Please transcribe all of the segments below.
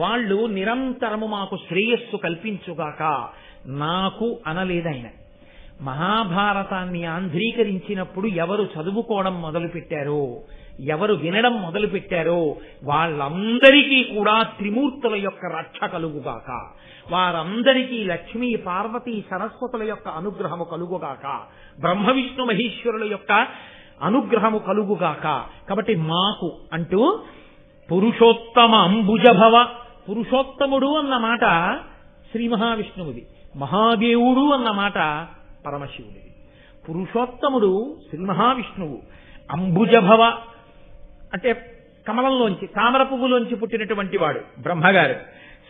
వాళ్ళు నిరంతరము మాకు శ్రేయస్సు కల్పించుగాక. నాకు అనలేదాయన మహాభారతాన్ని ఆంధ్రీకరించినప్పుడు ఎవరు చదువుకోవడం మొదలుపెట్టారో ఎవరు వినడం మొదలుపెట్టారో వాళ్ళందరికీ కూడా త్రిమూర్తుల యొక్క రక్ష కలుగుగాక. వారందరికీ లక్ష్మీ పార్వతీ సరస్వతుల యొక్క అనుగ్రహము కలుగుగాక. బ్రహ్మ విష్ణు మహేశ్వరుల యొక్క అనుగ్రహము కలుగుగాక. కాబట్టి మాకు అంటూ పురుషోత్తమ అంబుజభవ పురుషోత్తముడు అన్న మాట శ్రీ మహావిష్ణువుది మహాదేవుడు అన్న మాట పరమశివుడిది. పురుషోత్తముడు శ్రీ మహావిష్ణువు అంబుజభవ అంటే కమలంలోంచి తామర పువ్వులోంచి పుట్టినటువంటి వాడు బ్రహ్మగారు.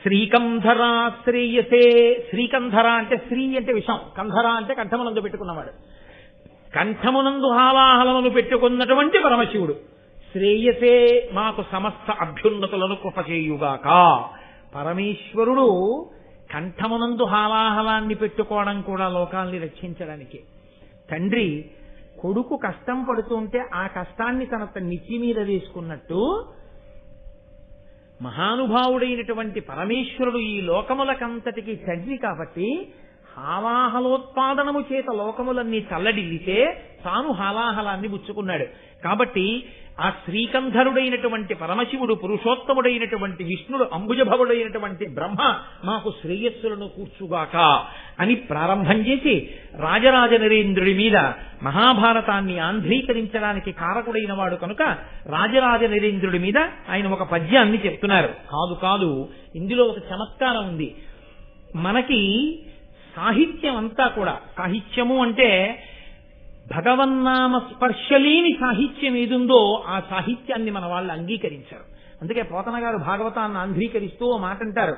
శ్రీకంధర శ్రేయసే శ్రీకంధర అంటే శ్రీ అంటే విషం కంధర అంటే కంఠమునందు పెట్టుకున్నవాడు. కంఠమునందు హాలాహలమును పెట్టుకున్నటువంటి పరమశివుడు. శ్రేయసే మాకు సమస్త అభ్యున్నతులను కృపచేయుగాక. పరమేశ్వరుడు కంఠమునందు హాలాహలాన్ని పెట్టుకోవడం కూడా లోకాల్ని రక్షించడానికి. తండ్రి కొడుకు కష్టం పడుతుంటే ఆ కష్టాన్ని తన నిచ్చి మీద వేసుకున్నట్టు మహానుభావుడైనటువంటి పరమేశ్వరుడు ఈ లోకములకంతటికి తండ్రి కాబట్టి హాలాహలోత్పాదనము చేత లోకములన్నీ చల్లడిల్లితే తాను హాలాహలాన్ని పుచ్చుకున్నాడు. కాబట్టి ఆ శ్రీకంధరుడైనటువంటి పరమశివుడు పురుషోత్తముడైనటువంటి విష్ణుడు అంబుజభవుడైనటువంటి బ్రహ్మ మాకు శ్రేయస్సులను కూర్చుగాక అని ప్రారంభం చేసి రాజరాజ నరేంద్రుడి మీద మహాభారతాన్ని ఆంధ్రీకరించడానికి కారకుడైన వాడు కనుక రాజరాజ నరేంద్రుడి మీద ఆయన ఒక పద్యాన్ని చెప్తున్నారు. కాదు కాదు ఇందులో ఒక చమత్కారం ఉంది. మనకి సాహిత్యం అంతా కూడా సాహిత్యము అంటే భగవన్నామ స్పర్శలేని సాహిత్యం ఏదుందో ఆ సాహిత్యాన్ని మన వాళ్ళు అంగీకరించారు. అందుకే పోతన గారు భాగవతాన్ని అంధీకరిస్తూ మాట అంటారు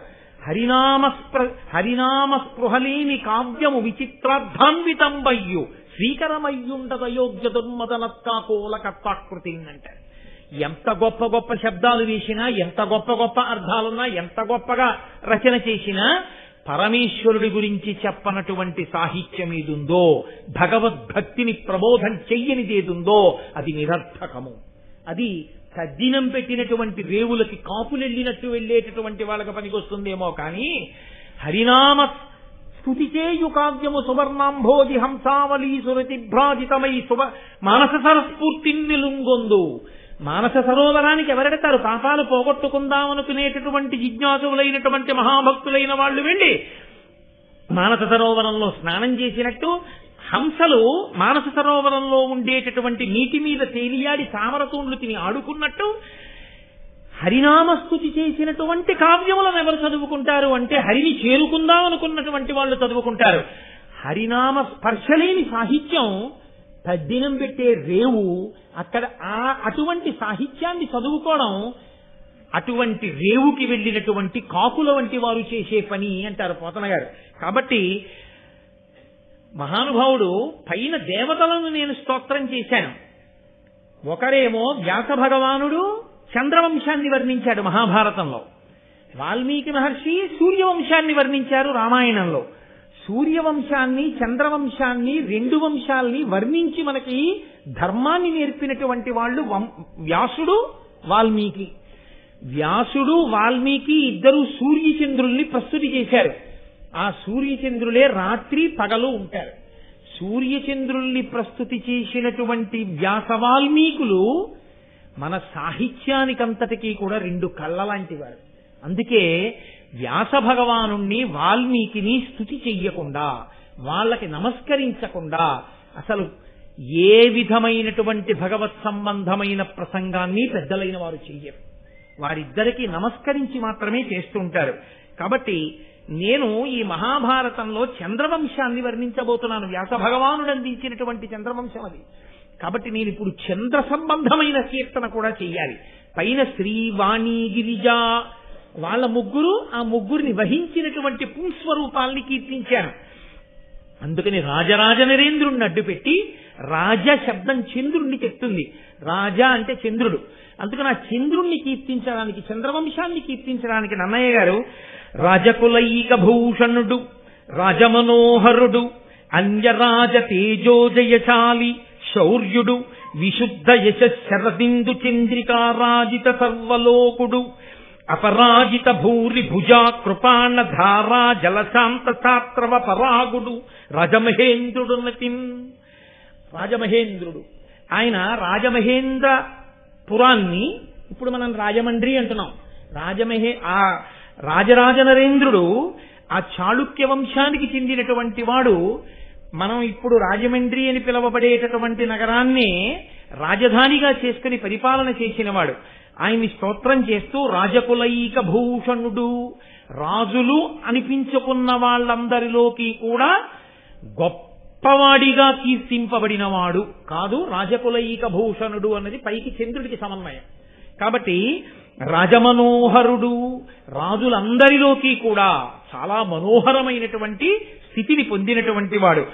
హరినామ స్పృ హరినామ స్పృహలేని కావ్యము విచిత్రార్థాన్వితంబయ్యు శ్రీకరమయ్యుండదయోగ్య దుర్మదనత్కాకోల కర్తాకృతి అంటారు ఎంత గొప్ప గొప్ప శబ్దాలు వేసినా ఎంత గొప్ప గొప్ప అర్థాలున్నా ఎంత గొప్పగా రచన చేసినా పరమేశ్వరుడి గురించి చెప్పనటువంటి సాహిత్యం ఏదుందో భగవద్భక్తిని ప్రబోధం చెయ్యనిదేదుందో అది నిరర్థకము. అది తద్దినం పెట్టినటువంటి రేవులకి కాపులెళ్ళినట్టు వెళ్ళేటటువంటి వాళ్ళకి పనికొస్తుందేమో కానీ హరినామ స్థుతి చేయు కావ్యము సువర్ణాంభోజి హంసావళీ సురతిభ్రాజితమై సువ మానస సరస్ఫూర్తి నిలుంగొందు మానస సరోవరానికి ఎవరెడతారు? పాపాలు పోగొట్టుకుందామనుకునేటటువంటి జిజ్ఞాసులైనటువంటి మహాభక్తులైన వాళ్ళు వెళ్ళి మానస సరోవరంలో స్నానం చేసినట్టు హంసలు మానస సరోవరంలో ఉండేటటువంటి నీటి మీద తేలియాడి తామరతూండ్లు తిని ఆడుకున్నట్టు హరినామస్తుతి చేసినటువంటి కావ్యములను ఎవరు చదువుకుంటారు అంటే హరిని చేరుకుందాం అనుకున్నటువంటి వాళ్ళు చదువుకుంటారు. హరినామ స్పర్శలేని సాహిత్యం తద్దినం పెట్టే రేవు అక్కడ ఆ అటువంటి సాహిత్యాన్ని చదువుకోవడం అటువంటి రేవుకి వెళ్ళినటువంటి కాకుల వంటి వారు చేసే పని అంటారు పోతన గారు కాబట్టి మహానుభావుడు పైన దేవతలను నేను స్తోత్రం చేశాను. ఒకరేమో వ్యాస భగవానుడు చంద్రవంశాన్ని వర్ణించాడు మహాభారతంలో. వాల్మీకి మహర్షి సూర్యవంశాన్ని వర్ణించారు రామాయణంలో. సూర్యవంశాన్ని చంద్రవంశాన్ని రెండు వంశాల్ని వర్ణించి మనకి ధర్మాన్ని నేర్పినటువంటి వాళ్ళు వం- వ్యాసుడు వాల్మీకి. వ్యాసుడు వాల్మీకి ఇద్దరు సూర్యచంద్రుల్ని ప్రస్తుతి చేశారు. ఆ సూర్యచంద్రులే రాత్రి పగలు ఉంటారు. సూర్యచంద్రుల్ని ప్రస్తుతి చేసినటువంటి వ్యాస వాల్మీకులు మన సాహిత్యానికంతటికీ కూడా రెండు కళ్ళ లాంటి వారు. అందుకే వ్యాస భగవాను వాల్మీకిని స్థుతి చెయ్యకుండా వాళ్ళకి నమస్కరించకుండా అసలు ఏ విధమైనటువంటి భగవత్ సంబంధమైన ప్రసంగాన్ని పెద్దలైన వారు చెయ్యరు. వారిద్దరికీ నమస్కరించి మాత్రమే చేస్తుంటారు కాబట్టి నేను ఈ మహాభారతంలో చంద్రవంశాన్ని వర్ణించబోతున్నాను. వ్యాస భగవానుడు అందించినటువంటి చంద్రవంశం అది. కాబట్టి నేను ఇప్పుడు చంద్ర సంబంధమైన కీర్తన కూడా చెయ్యాలి. పైన శ్రీవాణి గిరిజా గిరిజ వాళ్ళ ముగ్గురు ఆ ముగ్గురిని వహించినటువంటి పుంస్వరూపాల్ని కీర్తించారు. అందుకని రాజరాజ నరేంద్రుణ్ణి అడ్డుపెట్టి రాజ శబ్దం చంద్రుణ్ణి చెప్తుంది. రాజా అంటే చంద్రుడు. అందుకని ఆ చంద్రుణ్ణి కీర్తించడానికి చంద్రవంశాన్ని కీర్తించడానికి నన్నయ్య గారు రాజకులైక భూషణుడు రాజమనోహరుడు అన్యరాజ తేజోజయశాలి శౌర్యుడు విశుద్ధ యశ శరదిందు చంద్రికారాజిత సర్వలోకుడు అపరాజిత భూరి భుజా కృపాణ ధారా జలశాంత శాస్త్రవ పరాగుడు రజమహేంద్రుడు. రాజమహేంద్రుడు ఆయన రాజమహేంద్ర పురాన్ని ఇప్పుడు మనం రాజమండ్రి అంటున్నాం. రాజమహే ఆ రాజరాజ నరేంద్రుడు ఆ చాళుక్య వంశానికి చెందినటువంటి వాడు మనం ఇప్పుడు రాజమండ్రి అని పిలువబడేటటువంటి నగరాన్ని రాజధానిగా చేసుకుని పరిపాలన చేసినవాడు ఆయన్ని స్తోత్రం చేస్తూ రాజకులైక భూషణుడు. రాజులు అనిపించుకున్న వాళ్ళందరిలోకి కూడా గొప్పవాడిగా కీర్తింపబడినవాడు కాదు రాజకులైక భూషణుడు అన్నది పైకి చంద్రుడికి సమన్వయం. కాబట్టి రాజమనోహరుడు రాజులందరిలోకి కూడా చాలా మనోహరమైనటువంటి స్థితిని పొందినటువంటి వాడు.